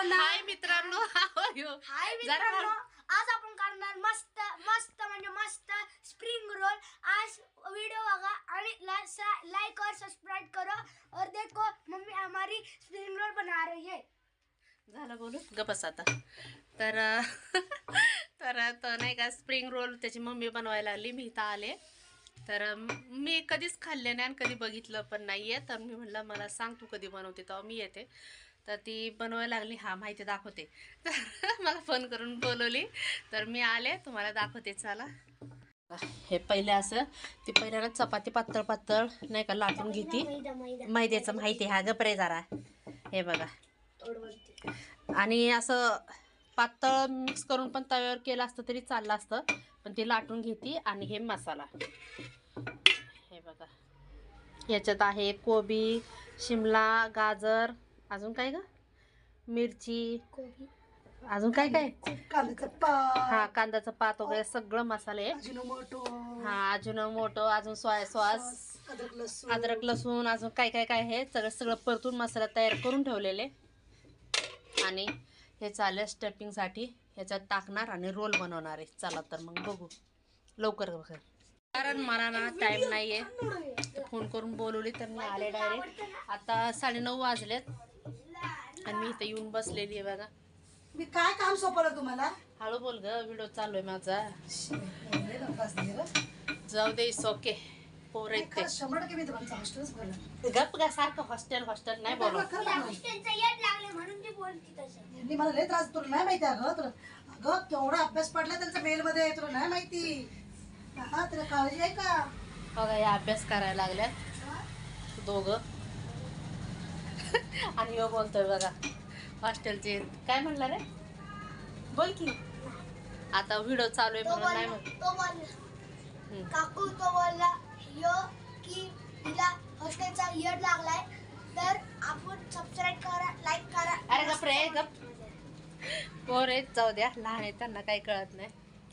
हाय मित्रांनो. हाय मित्रांनो. आज आपण करणार मस्त मस्त म्हणजे मस्त स्प्रिंग रोल आज वीडियो बघा आणि लाइक और सब्सक्राइब करो. और देखो मम्मी हमारी स्प्रिंग रोल बना रही है. झालं बोलू? गपस आता. तर तर आता नाही का स्प्रिंग रोल त्याची मम्मी बनवायला लागली मी इथं आले. तर मी कधीच खाल्ले नाही आणि कधी बघितलं पण नाही आहे तर मी म्हणलं मला सांग तू कधी बनवते. तेव्हा मी येते. तर ती बनवायला लागली. हा माहिती दाखवते. तर मला फोन करून बोलवली. तर मी आले. तुम्हाला दाखवते. चला. हे पहिले असं. ती पहिल्याला चपाती पातळ पातळ नाही का लाटून घेती. मैदा मैदा. मैद्याचं माहिती हा गपरे जरा. हे बघा. आणि असं पातळ मिक्स करून पण तव्यावर केलं असतं तरी चाललं असतं. पण ते लाटून घेते. आणि हे मसाला. हे बघा. याच्यात आहे कोबी शिमला गाजर अजून काय ग? मिरची कोबी. अजून काय काय? कांद्याचा पात. हा कांद्याचं पात वगैरे सगळं मसाले. अजिनोमोटो हा अजून मोठं अजून सोया सॉस अद्रक लसूण. अद्रक लसूण अजून काय काय काय आहे सगळं सगळं परतून मसाला तयार करून ठेवलेले. आणि हे चालेल स्टफिंगसाठी ह्याच्यात टाकणार आणि रोल बनवणार आहे. चला तर मग बघू. लवकर लवकर कारण मला ना टाईम नाही आहे फोन करून बोलवली तर मी आले डायरेक्ट आता साडेनऊ वाजलेत. आणि मी इथं येऊन बसलेली आहे बघा. मी काय काम सोपवलं तुम्हाला? हळू बोल ग व्हिडिओ चालू आहे माझा. जाऊ दे ओके पोर खरं शंभर टक्के मी तुम्हाला हॉस्टेलच ते गप का सारखं हॉस्टेल हॉस्टेल नाही खरं सांगू. हॉस्टेलचं येड लागले म्हणून ती बोलती तसं. यांनी मला लय त्रास तुला नाही माहिती अगं तुला अगं केवढा अभ्यास पडला त्यांचा मेल मध्ये तुला नाही माहिती. हा तुला काळजी आहे का? बघा या अभ्यास करायला लागल्यात. दोघं. आणि ह्यो बोलतोय बघा. हॉस्टेलचे काय म्हणला रे? बोल की. आता व्हिडिओ चालू आहे म्हणून नाही बोलला म्हण तो बोलला. हम्म. काकू तो बोलला यो की तिला हॉस्टेलचा येड लागलाय तर आपण सबस्क्राईब करा लाईक करा. अरे गप रे गप. पोर जाऊ द्या. लहान आहेत त्यांना काही कळत नाही.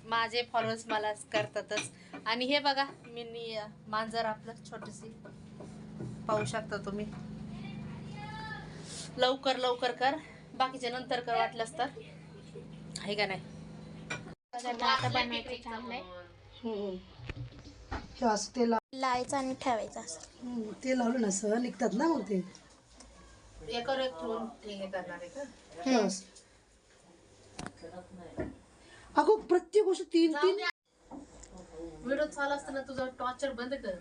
माझे फॉलोअर्स मला करतातच. आणि हे बघा मी मांजर आपलं छोटीशी पाहू शकता तुम्ही. लवकर लवकर कर. बाकीचे नंतर कर वाटलंच तर. आहे का नाही? आता बनवायचं चाललंय हे. असं ते लाव. लावायचं आणि ठेवायचं असं. हम्म, ते लावलं ना सह निघतात ना मग ते. एकर एक ठेवून हे करणार आहे का? हे असं. अगं प्रत्येक गोष्ट तीन तीन व्हिडिओ चालू असताना तुझं टॉर्चर बंद कर.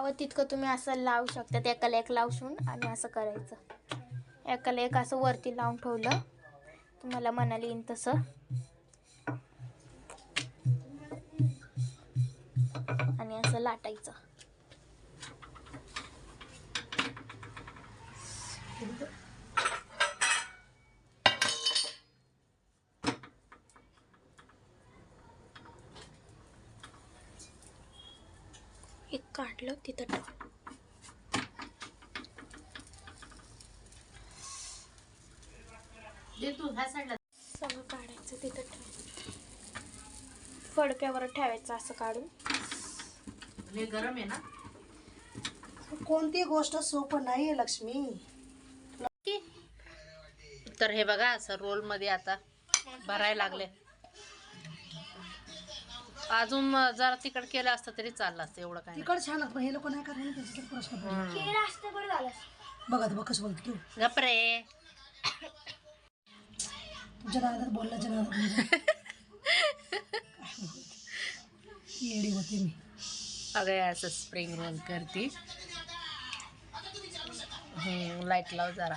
हवं तितकं तुम्ही असं लावू शकता. एकाला एक लावून आणि असं करायचं. एकाला एक असं वरती लावून ठेवलं. तुम्हाला म्हणाले येईन तसं. आणि असं लाटायचं. एक काढलं तिथं ठेव दे तू ह्या साईडला सगळं काढायचं तिथं ठेव. फडक्यावर ठेवायचं असं काढून. हे गरम आहे ना? कोणती गोष्ट सोपं नाहीये लक्ष्मी. तर हे बघा असं रोलमध्ये आता भरायला लागले अजून जरा तिकड केलं असतं तरी चाललं असतं एवढं काय नाही. तिकड छान पण हे लोक नाही करणार ना, त्याचा तर प्रश्न पडला. केलं असतं बरं झालं बघा आता बघ कसं बोलतो तू गप रे. तुझ्या नादात बोलला येडी होते मी. अगं असं स्प्रिंग रोल करते. लाइट लाव जरा.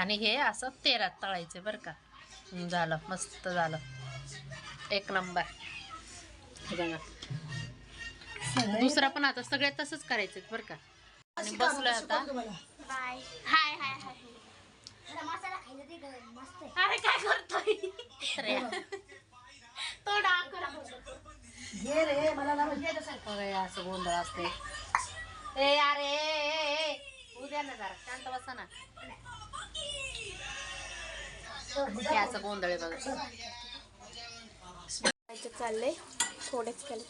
आणि हे असं तेलात तळायचे बरं का. झालं. मस्त झालं. एक नंबर. बघा. दुसरा पण आता सगळे तसंच करायचे बरं का. आणि बसलोय आता. Bye hi. हाय हाय अरे काय करतोय. तो घे रे मला म्हणजे असं गोंधळ असते ए अरे. उद्या ना जरा. शांत बसा ना. हे असं गोंधळ बघा. चाललंय. थोडेच केले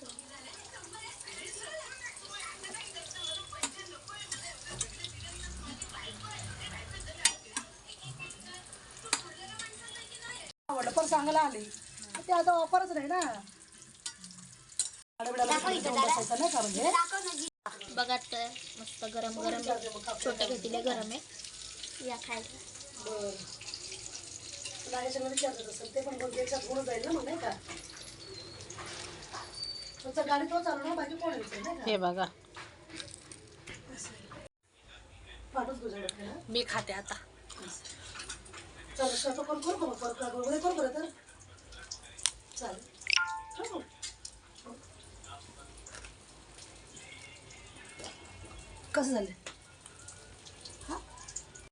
पण चांगलं आले ते आता ऑफरच नाही ना. बघा तर मस्त गरम गरम छोटे घेतले गरम आहे. या खायला. तुला याच्यानं विचारत असेल. ते पण कोणते याच्यात होऊन जाईल ना मग नाही का? तुमचा गाडी तो चालू ना बाकी कोण येते नाही का? हे बघा. पाठच गुजरात मी खाते आता. चालेल स्वयंपाक करू का मग परत? वगैरे करू बरं तर चालेल. ठेवू मग? कसं झालं?